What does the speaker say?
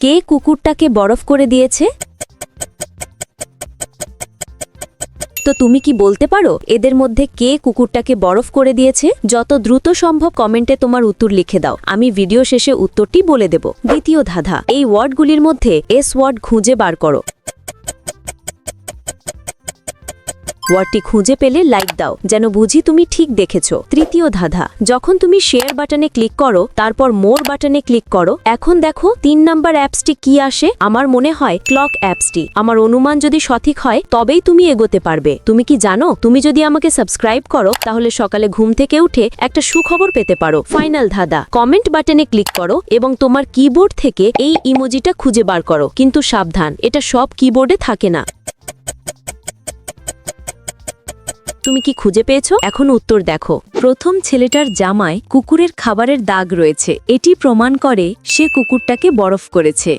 কে কুকুরটাকে বরফ করে দিয়েছে? তো তুমি কি বলতে পারো, এদের মধ্যে কে কুকুরটাকে বরফ করে দিয়েছে? যত দ্রুত সম্ভব কমেন্টে তোমার উত্তর লিখে দাও। আমি ভিডিও শেষে উত্তরটি বলে দেব। দ্বিতীয় ধাধা। এই ওয়ার্ডগুলির মধ্যে এস ওয়ার্ড খুঁজে বার করো। ওয়ার্ডটি খুঁজে পেলে লাইক দাও, যেন বুঝি তুমি ঠিক দেখেছ। তৃতীয় ধাঁধা, যখন তুমি শেয়ার বাটনে ক্লিক করো, তারপর মোর বাটনে ক্লিক করো, এখন দেখো তিন নাম্বার অ্যাপসটি কি আসে? আমার মনে হয় ক্লক অ্যাপসটি আমার অনুমান যদি সঠিক হয়, তবেই তুমি এগোতে পারবে। তুমি কি জানো? তুমি যদি আমাকে সাবস্ক্রাইব করো, তাহলে সকালে ঘুম থেকে উঠে একটা সুখবর পেতে পারো। ফাইনাল ধাঁধা কমেন্ট বাটনে ক্লিক করো এবং তোমার কিবোর্ড থেকে এই ইমোজিটা খুঁজে বার করো। কিন্তু সাবধান, এটা সব কিবোর্ডে থাকে না। তুমি কি খুঁজে পেয়েছ? এখন উত্তর দেখো। প্রথম ছেলেটার জামায় কুকুরের খাবারের দাগ রয়েছে। এটি প্রমাণ করে সে কুকুরটাকে বরফ করেছে।